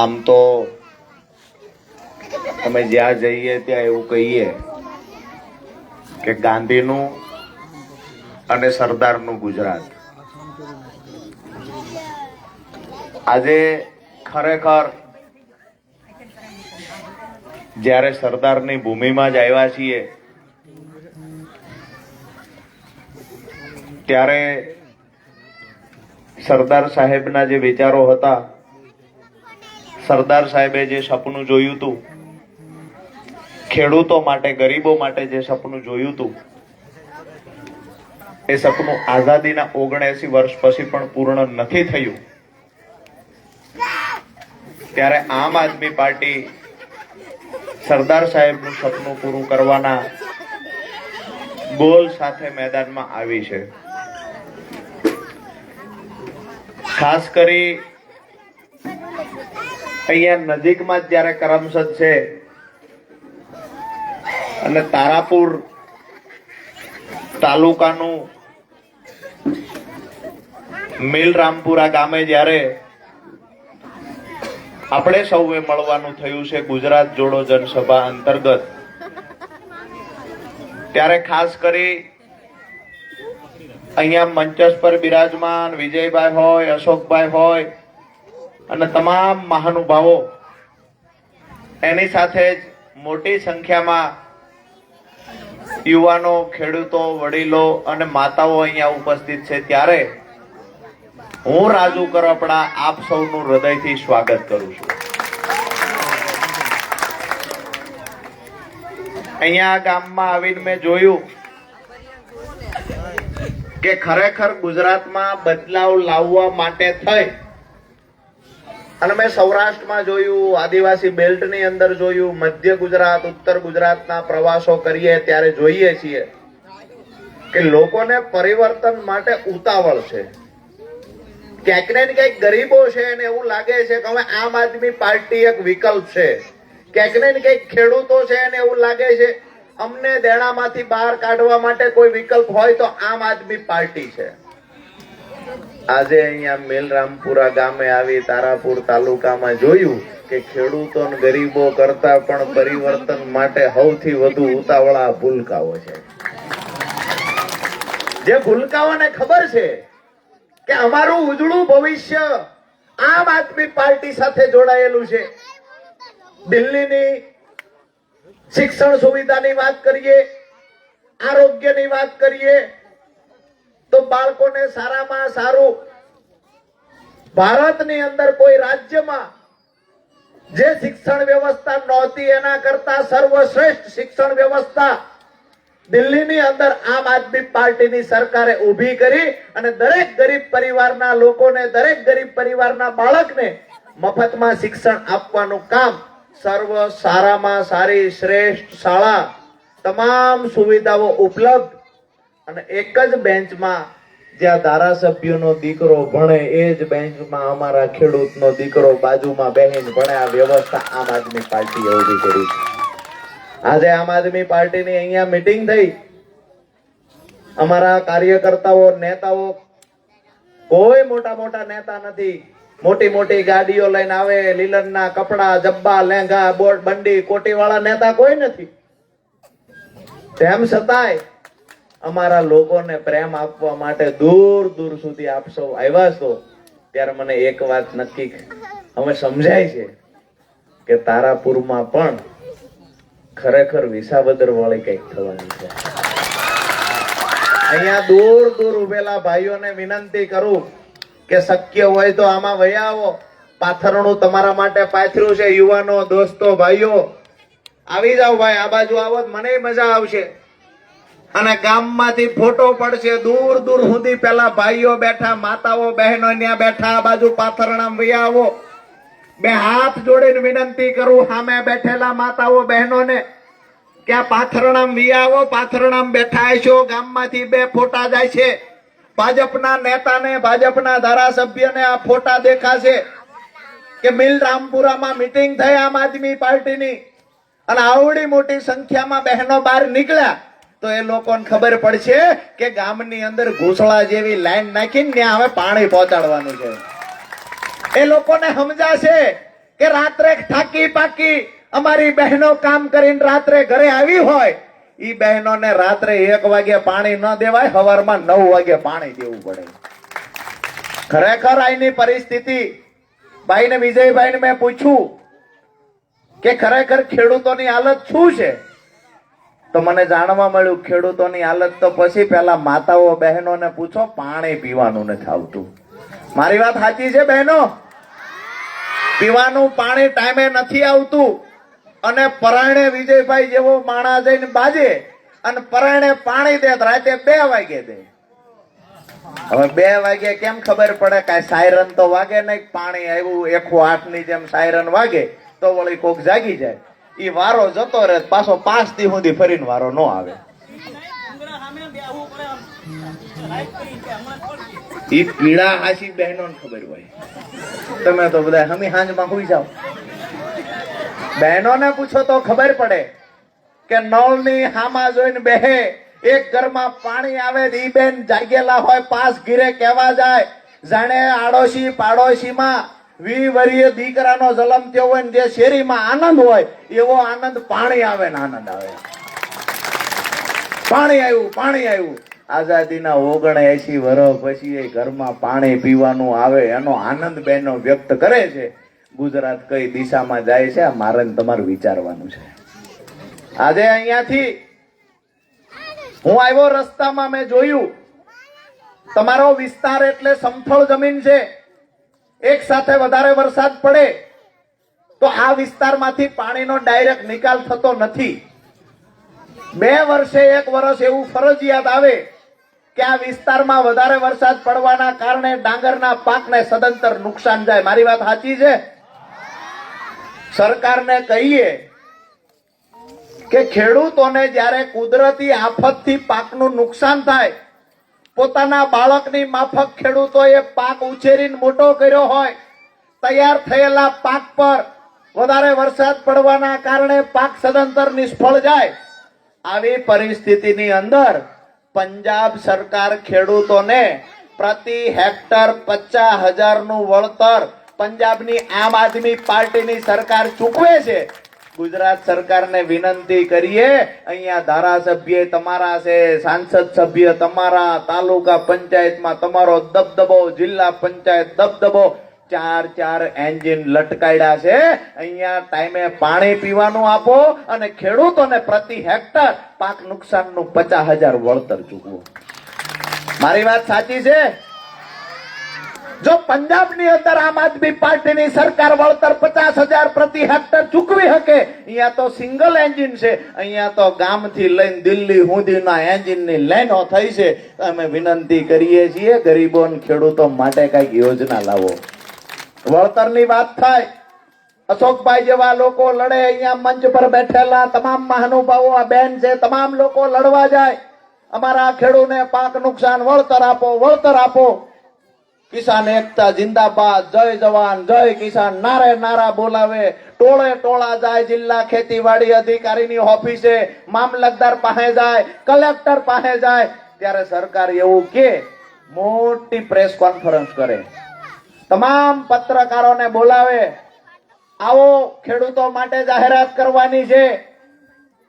આમ તો અમે જ્યાં જઈએ ત્યાં એવું કહીએ કે ગાંધીનું અને સરદારનું ગુજરાત. આજે ખરેખર જ્યારે સરદારની ભૂમિમાં જ આવ્યા છીએ, ત્યારે સરદાર સાહેબના જે વિચારો હતા સરદાર સાહેબે જે સપનું જોયું હતું ખેડૂતો માટે, ગરીબો માટે જે સપનું જોયું હતું એ સપનું આઝાદીના ઓગણએસી વર્ષ પછી પણ પૂર્ણ નથી થયું. ત્યારે આમ આદમી પાર્ટી સરદાર સાહેબનું સપનું પૂરું કરવાના ગોલ સાથે મેદાનમાં આવી છે. ખાસ કરી અહીંયા નજીકમાં જ જ્યારે કરમસદ છે અને તારાપુર તાલુકાનું મિલરામપુરા ગામે જ્યારે આપણે સૌએ મળવાનું થયું છે ગુજરાત જોડો જનસભા અંતર્ગત, ત્યારે ખાસ કરી અહીંયા મંચસ પર બિરાજમાન વિજયભાઈ હોય, અશોકભાઈ હોય અને તમામ મહાનુભાવો એની સાથે જ મોટી સંખ્યામાં યુવાનો, ખેડૂતો, વડીલો અને માતાઓ અહીંયા ઉપસ્થિત છે. ત્યારે હું રાજુ કરપડા આપ સૌનું હૃદયથી સ્વાગત કરું છું. અહીંયા ગામમાં આવીને મેં જોયું કે ખરેખર ગુજરાતમાં બદલાવ લાવવા માટે થઈ અને મેં સૌરાષ્ટ્રમાં જોયું, આદિવાસી બેલ્ટની અંદર જોયું, મધ્ય ગુજરાત, ઉત્તર ગુજરાતના પ્રવાસો કરીએ ત્યારે જોઈએ છીએ કે લોકોને પરિવર્તન માટે ઉતાવળ છે. ક્યાંક ને ક્યાંક ગરીબો છે અને એવું લાગે છે કે હવે આમ આદમી પાર્ટી એક વિકલ્પ છે. ક્યાંક ને ક્યાંક ખેડૂતો છે અને એવું લાગે છે અમને દેણામાંથી બહાર કાઢવા માટે કોઈ વિકલ્પ હોય તો આમ આદમી પાર્ટી છે. આજે અહીંયા મેલરામપુરા ગામે આવી તારાપુર તાલુકામાં જોયું કે ખેડૂતો ગરીબો કરતા પણ પરિવર્તન માટે સૌથી વધુ ઉતાવળા ભૂલકાઓ છે. જે ભૂલકાઓને ખબર છે કે અમારું ઉજળું ભવિષ્ય આમ આદમી પાર્ટી સાથે જોડાયેલું છે. દિલ્હીની શિક્ષણ સુવિધાની વાત કરીએ, આરોગ્યની વાત કરીએ તો બાળકોને સારામાં સારું ભારતની અંદર કોઈ રાજ્યમાં જે શિક્ષણ વ્યવસ્થા નહોતી એના કરતા સર્વશ્રેષ્ઠ શિક્ષણ વ્યવસ્થા દિલ્હીની અંદર આમ આદમી પાર્ટીની સરકારે ઊભી કરી અને દરેક ગરીબ પરિવારના લોકોને, દરેક ગરીબ પરિવારના બાળકને મફતમાં શિક્ષણ આપવાનું કામ સર્વ સારામાં સારી, શ્રેષ્ઠ શાળા, તમામ સુવિધાઓ ઉપલબ્ધ અને એક જ બેન્ચમાં જ્યાં ધારાસભ્યનો દીકરો ભણે, એ જ બેન્ચમાં અમારા ખેડૂતનો દીકરો બાજુમાં બેહીને ભણે. આ વ્યવસ્થા આમ આદમી પાર્ટીએ ઊભી કરી આજે આમ આદમી પાર્ટીની અહીંયા મિટિંગ થઈ. અમારા કાર્યકર્તાઓ, નેતાઓ, કોઈ મોટા મોટા નેતા નથી. મોટી મોટી ગાડીઓ લઈને આવે, લીલનના કપડા, જબ્બા, લેંઘા, બોટ, બંડી કોટી વાળા નેતા કોઈ નથી. તેમ છતાંય અમારા લોકોને પ્રેમ આપવા માટે દૂર દૂર સુધી આપ સૌ આવ્યા છો. ત્યારે મને એક વાત નક્કી હવે સમજાય છે કે તારાપુરમાં પણ ખરેખર વિસાવદર વાળી કંઈક થવાની છે. અહીંયા દૂર દૂર ઉભેલા ભાઈઓને વિનંતી કરું કે શક્ય હોય તો આમાં વયા આવો. પાથરણું તમારા માટે પાથર્યું છે, યુવાનો, દોસ્તો, ભાઈઓ. આવી જાઓ ભાઈ, આ બાજુ આવો, મને મજા આવશે. અને ગામમાંથી ફોટો પડશે. દૂર દૂર સુધી પેલા ભાઈઓ બેઠા, માતાઓ, બહેનો ત્યાં બેઠા, આ બાજુ પાથરણામ વયા આવો બે હાથ જોડીને વિનંતી કરું, સામે બેઠેલા માતાઓ, બહેનોને, કે આ પાથરણામ વિયાવો પાથરણામ બેઠા છો ગામમાંથી બે ફોટા જાય છે. ભાજપના નેતાને, ભાજપના ધારાસભ્યને આ ફોટા દેખાશે કે મિલ રામપુરામાં મિટિંગ થઈ આમ આદમી પાર્ટીની. અને આવડી મોટી સંખ્યામાં બહેનો બહાર નીકળ્યા. તો એ લોકોને ખબર પડશે કે ગામની અંદર ઘૂસળા જેવી લાઈન નાખીને ત્યાં હવે પાણી પહોંચાડવાનું છે. એ લોકોને સમજાશે કે રાત્રે થાકી પાકી અમારી બહેનો કામ કરીને રાત્રે ઘરે આવી હોય, ઈ બહેનોને રાત્રે એક વાગે પાણી ન દેવાય, સવારમાં નવ વાગે પાણી દેવું પડે. ખરેખર આની પરિસ્થિતિ. ભાઈને વિજયભાઈને મેં પૂછ્યું કે ખરેખર ખેડૂતોની હાલત શું છે? તો મને જાણવા મળ્યું, ખેડૂતોની હાલત તો પછી પેલા માતાઓ, બહેનોને પૂછો, પાણી પીવાનું નથી આવતું. મારી વાત સાચી છે, બહેનો? પીવાનું પાણી ટાઈમે નથી આવતું. અને પરાયણે વિજયભાઈ જેવો માણા જઈને બાજે અને પરાયણે પાણી દે રાતે બે વાગે દે. હવે બે વાગે કેમ ખબર પડે? કાંઈ સાયરન તો વાગે નહીં, પાણી આવ્યું એકસો આઠની જેમ સાયરન વાગે, તો વળી કોક જાગી જાય. ઈ વારો જતો રહે, પાછો પાંચ દી સુધી ફરીને વારો ન આવે. એ પીડા હાસી બહેનો ખબર હોય. તમે તો બધા હમી હાંજમાં હોઈ જાઓ. બહેનોને પૂછો તો ખબર પડે કે નળની હામાં જોઈને બેહે, એક ઘરમાં પાણી આવે એ બેન જાગેલા હોય, પાસ ઘીરે કહેવા જાય. જાણે આડોશી પાડોશીમાં વી વરીય દીકરાનો જલમ થયો હોય ને જે શેરીમાં આનંદ હોય, એવો આનંદ પાણી આવે ને આનંદ આવે. પાણી આવ્યું પાણી આવ્યું. આઝાદીના ઓગણ એસી વર્ષ પછી એ ઘરમાં પાણી પીવાનું આવે, એનો આનંદ બહેનો વ્યક્ત કરે છે. ગુજરાત કઈ દિશામાં જાય છે, આ મારે તમારે વિચારવાનું છે. આજે અહીંયાથી હું આવ્યો રસ્તામાં મેં જોયું. તમારો વિસ્તાર એટલે સમથળ જમીન છે. એક સાથે વધારે વરસાદ પડે, તો આ વિસ્તારમાંથી પાણીનો ડાયરેક્ટ નિકાલ થતો નથી. બે વર્ષે એક વર્ષ એવું ફરજિયાત આવે કે આ વિસ્તારમાં વધારે વરસાદ પડવાના કારણે ડાંગરના પાકને સદંતર નુકસાન જાય. મારી વાત સાચી છે? સરકારને કહીએ કે ખેડૂતોને જ્યારે કુદરતી આફતથી પાકનું નુકસાન થાય પોતાના બાળકની માફક ખેડૂતોએ પાક ઉછેરીને મોટો કર્યો હોય, તૈયાર થયેલા પાક પર વધારે વરસાદ પડવાના કારણે પાક સદંતર નિષ્ફળ જાય. આવી પરિસ્થિતિની અંદર પંજાબ સરકાર ખેડૂતોને પ્રતિ હેક્ટર પચાસ હજારનું વળતર પંજાબની આમ આદમી પાર્ટીની સરકાર ચૂકવે છે. ગુજરાત સરકારને વિનંતી કરીએ, અહીંયા ધારાસભ્ય તમારા છે, સાંસદ સભ્ય તમારા, તાલુકા પંચાયતમાં તમારો દબદબો, જિલ્લા પંચાયત દબદબો, ચાર ચાર એન્જિન લટકાયડા છે. અહીંયા ટાઈમે પાણી પીવાનું આપો અને ખેડૂતોને પ્રતિ હેક્ટર પાક નુકસાનનું પચાસ હજાર વળતર ચૂકવો. મારી વાત સાચી છે? જો પંજાબની અંદર આમ આદમી પાર્ટીની સરકાર વળતર પચાસ હજાર પ્રતિ હેક્ટર ચૂકવી શકે, અહીંયા તો સિંગલ એન્જિન છે, અહીંયા તો ગામથી લઈને દિલ્હી સુધીના એન્જિનની લાઈનો થઈ છે. અમે વિનંતી કરીએ છીએ ગરીબો ખેડૂતો માટે કંઈક યોજના લાવો. વળતરની વાત થાય. અશોકભાઈ જેવા લોકો લડે, અહીંયા મંચ પર બેઠેલા તમામ મહાનુભાવો, આ બેન છે, તમામ લોકો લડવા જાય. અમારા ખેડૂને પાક નુકસાન વળતર આપો વળતર આપો. કિસાન એકતા, જિંદાબાદ, જય જવાન, જય કિસાન. નારે નારા બોલાવે. ટોળે ટોળા જાય જિલ્લા ખેતીવાડી અધિકારીની ઓફિસે. મામલતદાર પાસે જાય, કલેક્ટર પાસે જાય. ત્યારે સરકાર એવું કે મોટી પ્રેસ કોન્ફરન્સ કરે. તમામ પત્રકારોને બોલાવે. આવો ખેડૂતો માટે જાહેરાત કરવાની છે.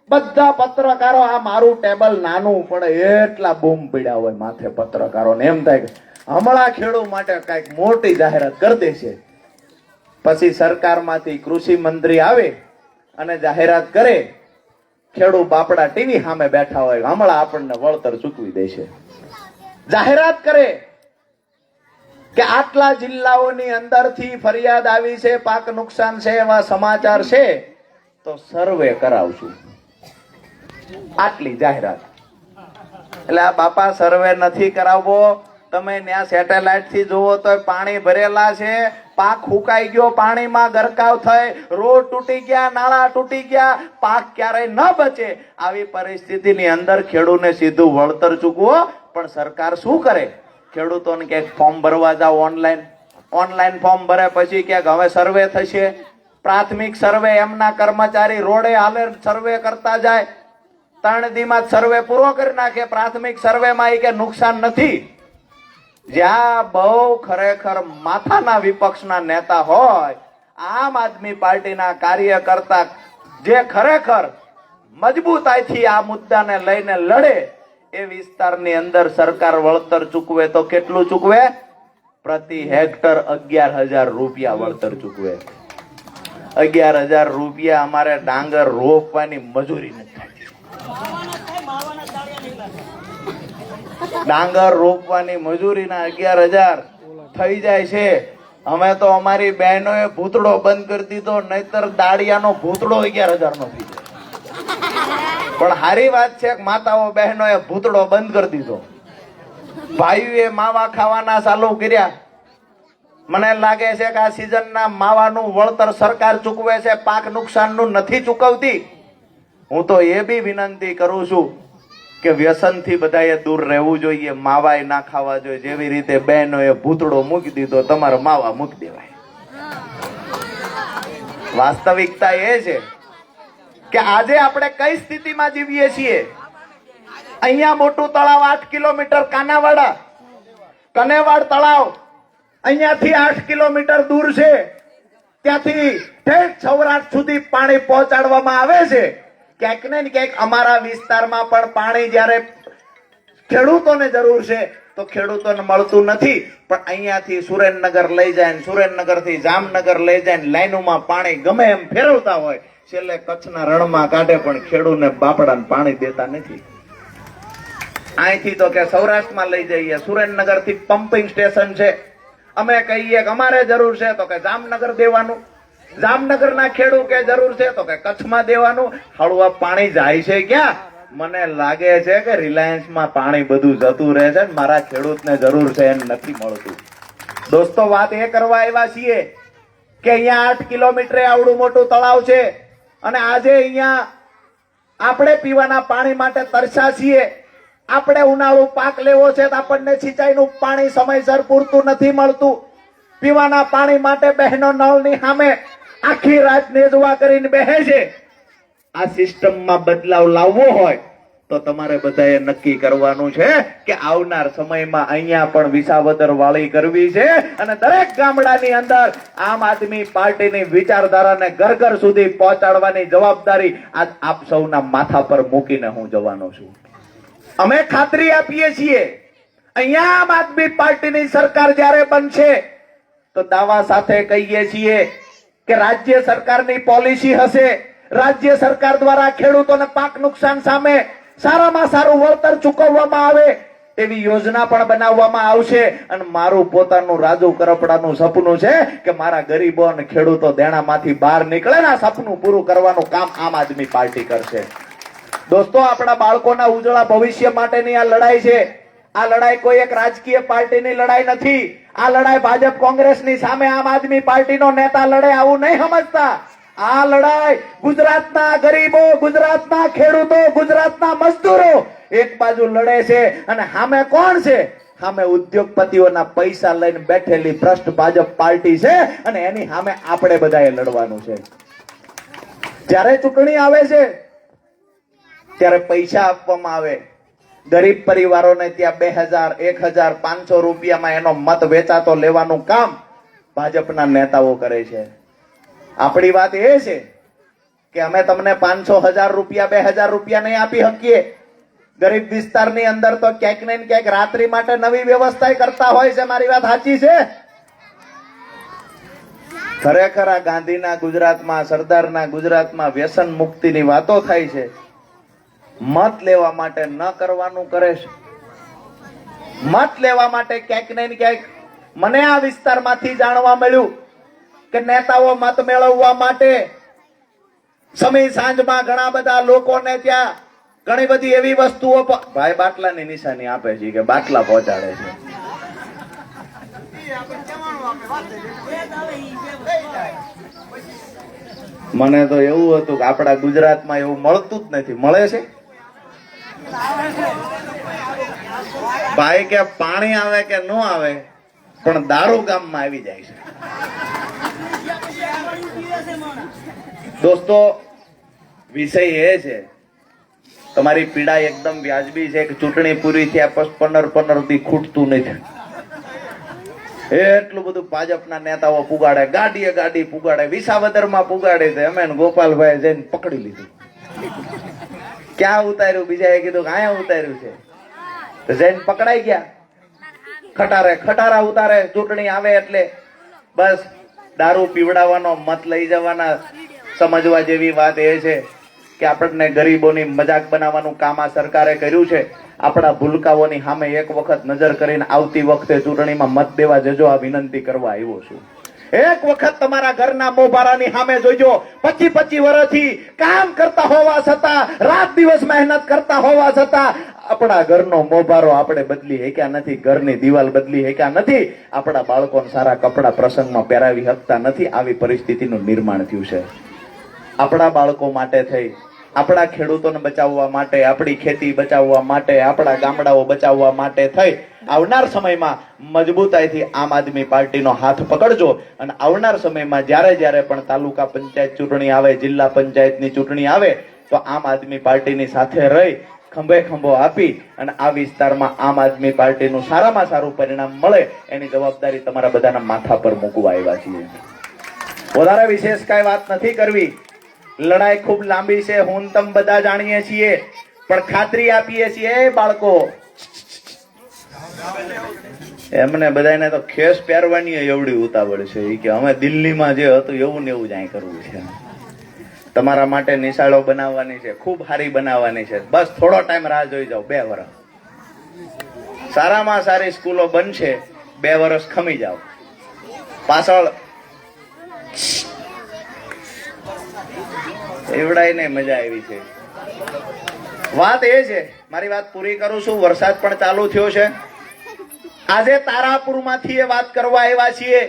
બધા પત્રકારો, આ મારું ટેબલ નાનું પડે. એટલા બૂમ પીડ્યા હોય માથે પત્રકારોને. એમ થાય કે હમણાં ખેડૂત માટે કંઈક મોટી જાહેરાત કરી દેશે. પછી સરકારમાંથી કૃષિ મંત્રી આવે અને જાહેરાત કરે ખેડૂત બાપડા ટીવી સામે બેઠા હોય, હમણાં આપણને વળતર ચૂકવી દેશે. જાહેરાત કરે કે આટલા જિલ્લાઓની અંદરથી ફરિયાદ આવી છે, પાક નુકસાન છે, એવા સમાચાર છે, તો સર્વે કરાવશું. આટલી જાહેરાત. એટલે આ બાપા સર્વે નથી કરાવવો તમે ત્યાં સેટેલાઇટથી જુઓ તો પાણી ભરેલા છે. પાક હુકાઈ ગયો, પાણીમાં ગરકાવ થઈ. રોડ તૂટી ગયા, નાળા તૂટી ગયા. પાક ક્યારેય ન બચે. આવી પરિસ્થિતિની અંદર ખેડૂતને સીધું વળતર ચૂકવો. પણ સરકાર શું કરે? ખેડૂતોને કે ફોર્મ ભરવા જાવ ઓનલાઈન ઓનલાઈન ફોર્મ ભરે પછી ક્યાંક હવે સર્વે થશે. પ્રાથમિક સર્વે એમના કર્મચારી રોડે હાલે સર્વે કરતા જાય. ત્રણ દીમાં સર્વે પૂરો કરી નાખે. પ્રાથમિક સર્વેમાં એ કે નુકસાન નથી. જ્યાં બહુ ખરેખર માથાના વિપક્ષના નેતા હોય, આમ આદમી પાર્ટીના કાર્યકર્તા જે ખરેખર મજબૂતાઈથી આ મુદ્દાને લઈને લડે, એ વિસ્તારની અંદર સરકાર વળતર ચૂકવે તો કેટલું ચૂકવે? પ્રતિ હેક્ટર અગિયાર હજાર રૂપિયા વળતર ચૂકવે. અગિયાર હજાર રૂપિયા અમારે ડાંગર રોપવાની મજૂરી નથી થતી ડાંગર રોપવાની મજૂરીના અગિયાર હજાર થઈ જાય છે. અમે તો અમારી બહેનોએ ભૂતડો બંધ કરી દીધો, નહીતર દાડિયાનો ભૂતડો અગિયાર હજાર નો થઈ જાય. પણ સારી વાત છે કે માતાઓ બહેનોએ ભૂતડો બંધ કરી દીધો. ભાઈઓએ માવા ખાવાના ચાલુ કર્યા. મને લાગે છે કે આ સિઝનના માવાનું વળતર સરકાર ચૂકવે છે, પાક નુકસાનનું નથી ચૂકવતી. હું તો એ બી વિનંતી કરું છું કે વ્યસનથી બધાએ દૂર રહેવું જોઈએ માવાય ના ખાવા જોઈએ. જેવી રીતે બહેનોએ ભૂતડો મૂકી દીધો, તમારો માવા મૂકી દેવાય. વાસ્તવિકતા એ છે કે આજે આપણે કઈ સ્થિતિમાં જીવીએ છીએ? અહીંયા મોટું તળાવ આઠ કિલોમીટર કાનાવાડા, કનેવાડ તળાવ. અહીંયાથી આઠ કિલોમીટર દૂર છે. ત્યાંથી ઠેઠ સૌરાષ્ટ્ર સુધી પાણી પહોંચાડવામાં આવે છે. ક્યાંક ને ક્યાંક અમારા વિસ્તારમાં પણ પાણી જ્યારે ખેડૂતોને જરૂર છે, તો ખેડૂતોને મળતું નથી. પણ અહીંયાથી સુરેન્દ્રનગર લઈ જાય ને સુરેન્દ્રનગરથી જામનગર લઈ જાય ને લાઈનોમાં પાણી ગમે એમ ફેરવતા હોય, છેલ્લે કચ્છના રણમાં કાઢે પણ ખેડૂતને બાપડાને પાણી દેતા નથી. અહીંથી તો કે સૌરાષ્ટ્રમાં લઈ જઈએ સુરેન્દ્રનગરથી પમ્પિંગ સ્ટેશન છે. અમે કહીએ કે અમારે જરૂર છે, તો કે જામનગર દેવાનું. જામનગરના ખેડૂત કે જરૂર છે તો કે કચ્છમાં દેવાનું. હળવા પાણી જાય છે ક્યાં? મને લાગે છે કે રિલાયન્સમાં પાણી બધું જતું રહે છે મારા ખેડૂતને જરૂર છે એમ નથી મળતું. દોસ્તો, વાત એ કરવા આવ્યા છીએ કે અહીંયા આઠ કિલોમીટરે આવડું મોટું તળાવ છે અને આજે અહીંયા આપણે પીવાના પાણી માટે તરસા છીએ. આપણે ઉનાળુ પાક લેવો છે તો આપણને સિંચાઈનું પાણી સમયસર પૂરતું નથી મળતું. પીવાના પાણી માટે બહેનો નળની સામે આખી રાત નેજવા કરીને બેહે છે. આ સિસ્ટમમાં બદલાવ લાવવો હોય તો તમારે બધાએ નક્કી કરવાનું છે કે આવનાર સમયમાં અહીંયા પણ વિસાવદર વાળી કરવી છે અને દરેક ગામડાની અંદર આમ આદમી પાર્ટીની વિચારધારાને ઘર ઘર સુધી પહોંચાડવાની જવાબદારી આજ આપ સૌના માથા પર મૂકીને હું જવાનો છું. અમે ખાતરી આપીએ છીએ. અહીંયા આમ આદમી પાર્ટીની સરકાર જ્યારે બનશે તો દાવા સાથે કહીએ છીએ કે રાજ્ય સરકારની પોલિસી હશે, રાજ્ય સરકાર દ્વારા ખેડૂતોને પાક નુકસાન સામે સારામાં સારું વળતર ચૂકવવામાં આવે, એવી યોજના પણ બનાવવામાં આવશે. અને મારું પોતાનું રાજુ કરપડાનું સપનું છે કે મારા ગરીબો અને ખેડૂતો દેણામાંથી બહાર નીકળે ને આ સપનું પૂરું કરવાનું કામ આમ આદમી પાર્ટી કરશે. દોસ્તો, આપણા બાળકોના ઉજળા ભવિષ્ય માટેની આ લડાઈ છે. આ લડાઈ કોઈ એક રાજકીય પાર્ટીની લડાઈ નથી. આ લડાઈ ભાજપ કોંગ્રેસની સામે આમ આદમી પાર્ટીનો નેતા લડે આવું નહીં સમજતા. આ લડાઈ ગુજરાતના ગરીબો, ગુજરાતના ખેડૂતો, ગુજરાતના મજદૂરો એક બાજુ લડે છે અને સામે કોણ છે? સામે ઉદ્યોગપતિઓના પૈસા લઈને બેઠેલી ભ્રષ્ટ ભાજપ પાર્ટી છે અને એની સામે આપણે બધાએ લડવાનું છે. જ્યારે ચૂંટણી આવે છે, ત્યારે પૈસા આપવામાં આવે. ગરીબ પરિવારોને ત્યાં બે હજાર, એક હજાર પાંચસો રૂપિયામાં એનો મત વેચાતો લેવાનું કામ ભાજપના નેતાઓ કરે છે. આપણી વાત એ છે કે અમે તમને પાંચસો હજાર રૂપિયા, બે હજાર રૂપિયા નહીં આપી શકીએ. ગરીબ વિસ્તારની અંદર તો ક્યાંક ને ક્યાંક રાત્રિ માટે નવી વ્યવસ્થા કરતા હોય છે, મારી વાત સાચી છે? ખરેખર આ ગાંધીના ગુજરાતમાં, સરદારના ગુજરાતમાં વ્યસન મુક્તિની વાતો થાય છે. મત લેવા માટે ન કરવાનું કરે છે. મત લેવા માટે ક્યાંક ને ક્યાંક મને આ વિસ્તારમાંથી જાણવા મળ્યું કે નેતાઓ મત મેળવવા માટે સમય સાંજમાં ઘણા બધા લોકોને ત્યાં ઘણી બધી એવી વસ્તુઓ ભાઈ બાટલાની નિશાની આપે છે કે બાટલા પહોંચાડે છે. મને તો એવું હતું કે આપણા ગુજરાતમાં એવું મળતું જ નથી. મળે છે? ભાઈ કે પાણી આવે કે ન આવે, પણ દારૂ ગામમાં આવી જાય છે. દોસ્તો, વિષય એ છે, તમારી પીડા એકદમ વ્યાજબી છે કે ચૂંટણી પૂરી થયા પછી પંદર પંદરથી ખૂટતું નથી. એટલું બધું ભાજપના નેતાઓ પુગાડે, ગાડીએ ગાડી પુગાડે, વિસાવદરમાં પુગાડે છે. અમે ગોપાલભાઈ જઈને પકડી લીધું. ક્યાં ઉતાર્યું? બીજાએ કીધું કે ઉતાર્યું છે. તો જઈને પકડાઈ ગયા. ખટારે ખટારા ઉતારે, ચૂંટણી આવે એટલે બસ દારૂ પીવડાવવાનો મત લઈ જવાના. સમજવા જેવી વાત એ છે કે આપણને ગરીબોની મજાક બનાવવાનું કામ આ સરકારે કર્યું છે. આપણા ભૂલકાઓની સામે એક વખત નજર કરીને આવતી વખતે ચૂંટણીમાં મત દેવા જજો, આ વિનંતી કરવા આવ્યો છું. એક વખત તમારા ઘરના મોભારાની સામે જોઈજો પચી પચી વર્ષથી કામ કરતા હોવા છતાં, રાત દિવસ મહેનત કરતા હોવા છતાં, આપણા ઘરનો મોભારો આપણે બદલી શક્યા નથી, ઘરની દિવાલ બદલી શક્યા નથી. આપણા બાળકોને સારા કપડા પ્રસંગમાં પહેરાવી શકતા નથી. આવી પરિસ્થિતિનું નિર્માણ થયું છે. આપણા બાળકો માટે થઈ આપણા ખેડૂતોને બચાવવા માટે, આપણી ખેતી બચાવવા માટે, આપણા ગામડાઓ બચાવવા માટે થઈ. આવનાર સમયમાં મજબૂતાઈથી આમ આદમી પાર્ટીનો હાથ પકડજો અને આવનાર સમયમાં જ્યારે જ્યારે પણ તાલુકા પંચાયત ચૂંટણી આવે, જિલ્લા પંચાયતની ચૂંટણી આવે, તો આમ આદમી પાર્ટીની સાથે રહી, ખંભે ખંભો આપી અને આ વિસ્તારમાં આમ આદમી પાર્ટીનું સારામાં સારું પરિણામ મળે, એની જવાબદારી તમારા બધાના માથા પર મૂકવા આવ્યા છીએ. વધારે વિશેષ કઈ વાત નથી કરવી. લડાઈ ખૂબ લાંબી છે, હું તમ બધા જાણીએ છીએ. પણ ખાતરી આપીએ છીએ બાળકો. એમને બધાને તો ખેસ પહેરવાની એવડી ઉતાવળ છે. કે અમે દિલ્હીમાં જે હતું, એવું ને એવું જ અહીં કરવું છે. તમારા માટે નિશાળો બનાવવાની છે, ખૂબ સારી બનાવવાની છે. બસ થોડો ટાઈમ રાહ જોઈ જાઓ, બે વર્ષ સારામાં સારી સ્કૂલો બનશે, બે વર્ષ ખમી જાઓ. પાછળ એવડાઈને મજા આવી છે. વાત એ છે, મારી વાત પૂરી કરું છું, વરસાદ પણ ચાલુ થયો છે. આજે તારાપુરમાંથી એ વાત કરવા આવ્યા છીએ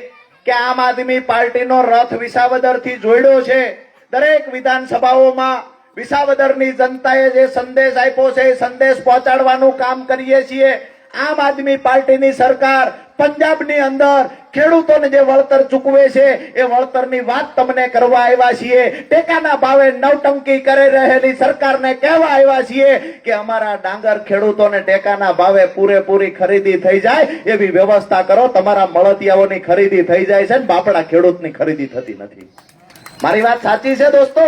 કે આમ આદમી પાર્ટીનો રથ વિસાવદરથી જોડ્યો છે. દરેક વિધાનસભાઓમાં વિસાવદરની જનતાએ જે સંદેશ આપ્યો છે, એ સંદેશ પહોંચાડવાનું કામ કરીએ છીએ. આમ આદમી પાર્ટીની સરકાર પંજાબની અંદર ખેડૂતોને જે વળતર ચૂકવે છે, એ વળતરની વાત તમને કરવા આવ્યા છીએ. ટેકાના ભાવે નવટંકી કરી રહેલી સરકારને કહેવા આવ્યા છીએ કે અમારા ડાંગર ખેડૂતોને ટેકાના ભાવે પૂરેપૂરી ખરીદી થઈ જાય, એવી વ્યવસ્થા કરો. તમારા મળતિયાઓની ખરીદી થઈ જાય છે ને બાપડા ખેડૂતની ખરીદી થતી નથી. મારી વાત સાચી છે દોસ્તો?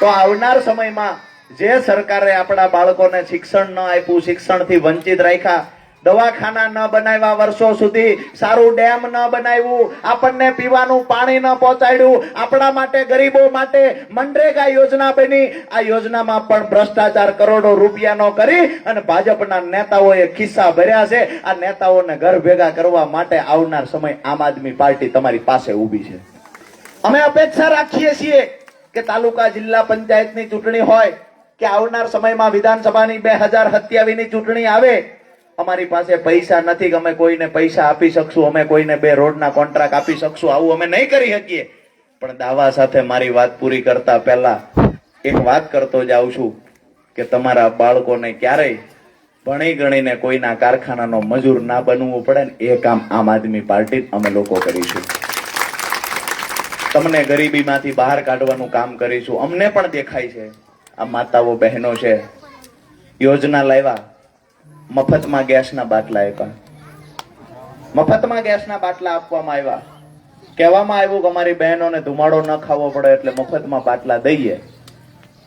તો આવનાર સમયમાં જે સરકારે આપણા બાળકોને શિક્ષણ ન આપ્યું, શિક્ષણથી વંચિત રાખ્યા દવાખાના ન બનાવ્યા વર્ષો સુધી, સારું ડેમ ન બનાવ્યું, આપણને પીવાનું પાણી ન પહોંચાડ્યું, આપણા માટે, ગરીબો માટે મનરેગા યોજના બની. આ યોજનામાં પણ ભ્રષ્ટાચાર કરોડો રૂપિયાનો કરી અને ભાજપના નેતાઓએ ખિસ્સા ભર્યા છે. આ નેતાઓને ઘર ભેગા કરવા માટે આવનાર સમય આમ આદમી પાર્ટી તમારી પાસે ઊભી છે. અમે અપેક્ષા રાખીએ છીએ કે તાલુકા જિલ્લા પંચાયતની ચૂંટણી હોય, કે આવનાર સમયમાં વિધાનસભાની બે હજાર સત્યાવીસની ચૂંટણી આવે અમારી પાસે પૈસા નથી કે અમે કોઈને પૈસા આપી શકશું, અમે કોઈને બે રોડના કોન્ટ્રાક્ટ આપી શકશું, આવું અમે નહીં કરી શકીએ. પણ દાવા સાથે મારી વાત પૂરી કરતા પહેલા એક વાત કરતો જાઉં છું કે તમારા બાળકોને ક્યારેય ભણી ગણીને કોઈના કારખાનાનો મજૂર ના બનવું પડે ને એ કામ આમ આદમી પાર્ટી અમે લોકો કરીશું. તમને ગરીબીમાંથી બહાર કાઢવાનું કામ કરીશું. અમને પણ દેખાય છે. આ માતાઓ બહેનો છે. યોજના લાવ્યા. મફતમાં ગેસના બાટલા આપ્યા મફતમાં ગેસના બાટલા આપવામાં આવ્યા કહેવામાં આવ્યું કે અમારી બહેનોને ધુમાડો ન ખાવો પડે એટલે મફતમાં બાટલા દઈએ.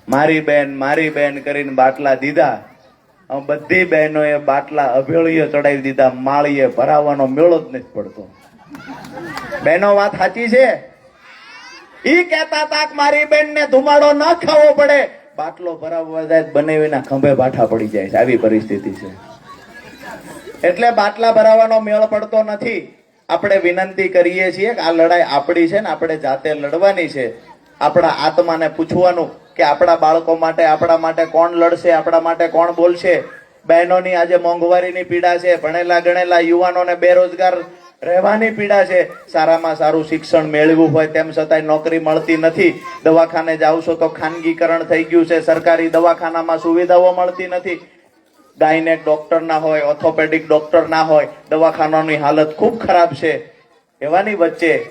મારી બેન મારી બેન કરીને બાટલા દીધા. બધી બહેનોએ બાટલા અભેળીએ ચડાવી દીધા. માળીએ ભરાવાનો મેળો જ નથી પડતો. બહેનો વાત સાચી છે? ઈ કહેતા હતા મારી બેનને ધુમાડો ન ખાવો પડે. બાટલો ભરાવવા જાય બને બનાવીના ખંભે બાઠા પડી જાય છે. આવી પરિસ્થિતિ છે. એટલે બાટલા ભરાવાનો મેળ પડતો નથી. આપણે વિનંતી કરીએ છીએ કે આ લડાઈ આપણી છે ને આપણે જાતે લડવાની છે. આપણા આત્માને પૂછવાનું કે આપણા બાળકો માટે, આપણા માટે કોણ લડશે, આપણા માટે કોણ બોલશે? બહેનોની આજે મોંઘવારીની પીડા છે, ભણેલા ગણેલા યુવાનોને બેરોજગાર રહેવાની પીડા છે. સારામાં સારું શિક્ષણ મેળવ્યું હોય તેમ છતાંય નોકરી મળતી નથી. દવાખાને જાવ છો તો ખાનગીકરણ થઈ ગયું છે. સરકારી દવાખાનામાં સુવિધાઓ મળતી નથી. ગાયનેક ડોક્ટર ના હોય ઓર્થોપેડિક ડોક્ટર ના હોય, દવાખાનાની હાલત ખૂબ ખરાબ છે. એવાની વચ્ચે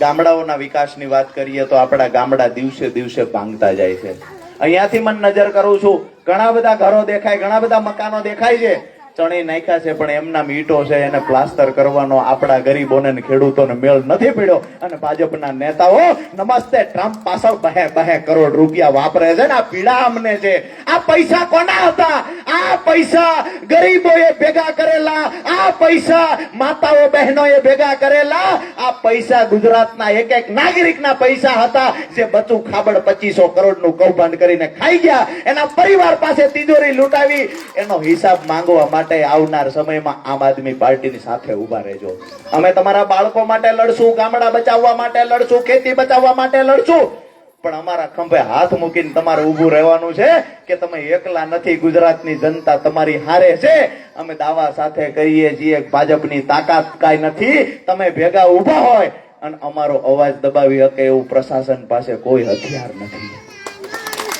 ગામડાઓના વિકાસની વાત કરીએ તો આપણા ગામડા દિવસે દિવસે ભાંગતા જાય છે. અહીંયાથી મને નજર કરું છું. ઘણા બધા ઘરો દેખાય, ઘણા બધા મકાનો દેખાય છે. ચણી નાખ્યા છે, પણ એમના મીટો છે, એને પ્લાસ્ટર કરવાનો આપણા ગરીબોને ખેડૂતોને મેળ નથી પડ્યો. અને ભાજપના નેતાઓ, નમસ્તે, ટ્રમ્પ પાછળ બહે બહે કરોડ રૂપિયા વાપરે છે ને, આ પીડા અમને છે. આ પૈસા કોના હતા? આ પૈસા ગરીબોએ ભેગા કરેલા. આ પૈસા માતાઓ બહેનોએ ભેગા કરેલા. આ પૈસા ગુજરાતના એક એક નાગરિકના પૈસા હતા, જે બચું ખાબડ પચીસો કરોડનું કૌભાંડ કરીને ખાઈ ગયા. એના પરિવાર પાસે તિજોરી લૂંટાવી. એનો હિસાબ માંગવા માટે આવનાર સમયમાં આમ આદમી પાર્ટીની સાથે ઊભા રહેજો. અમે તમારા બાળકો માટે લડશું, ગામડા બચાવવા માટે લડશું, ખેતી બચાવવા માટે લડશું. પણ અમારા ખંભે હાથ મૂકીને તમારે ઊભું રહેવાનું છે કે તમે એકલા નથી, ગુજરાતની જનતા તમારી હારે છે. અમે દાવા સાથે કહીએ છીએ ભાજપની તાકાત કાંઈ નથી, તમે ભેગા ઊભા હોય અને અમારો અવાજ દબાવી શકે એવું પ્રશાસન પાસે કોઈ હથિયાર નથી.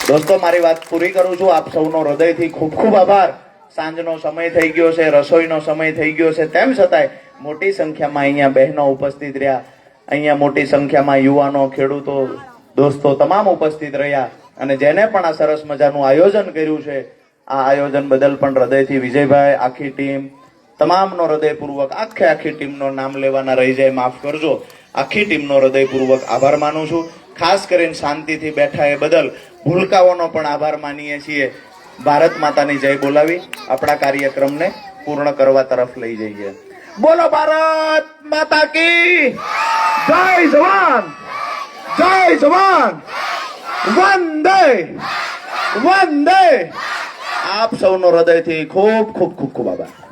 દોસ્તો, મારી વાત પૂરી કરું છું. આપ સૌનો હૃદયથી ખૂબ ખૂબ આભાર. સાંજનો સમય થઈ ગયો છે, રસોઈનો સમય થઈ ગયો છે. તેમ છતાંય મોટી સંખ્યામાં અહીંયા બહેનો ઉપસ્થિત રહ્યા. અહીંયા મોટી સંખ્યામાં યુવાનો, ખેડૂતો, દોસ્તો તમામ ઉપસ્થિત રહ્યા અને જેને પણ આ સરસ મજાનું આયોજન કર્યું છે, આ આયોજન બદલ પણ હૃદયથી વિજયભાઈ, આખી ટીમ, તમામનો હૃદયપૂર્વક, આખે આખી ટીમનો નામ લેવાના રહી જાય, માફ કરજો. આખી ટીમનો હૃદયપૂર્વક આભાર માનું છું. ખાસ કરીને શાંતિથી બેઠા એ બદલ ભૂલકાઓનો પણ આભાર માનીએ છીએ. ભારત માતાની જય બોલાવી, આપણા કાર્યક્રમને પૂર્ણ કરવા તરફ લઈ જઈએ. બોલો ભારત માતા કી. જય જવાન. જય જવાન. વંદે. વંદે. આપ સૌનો હૃદયથી ખૂબ ખૂબ ખૂબ ખૂબ આભાર.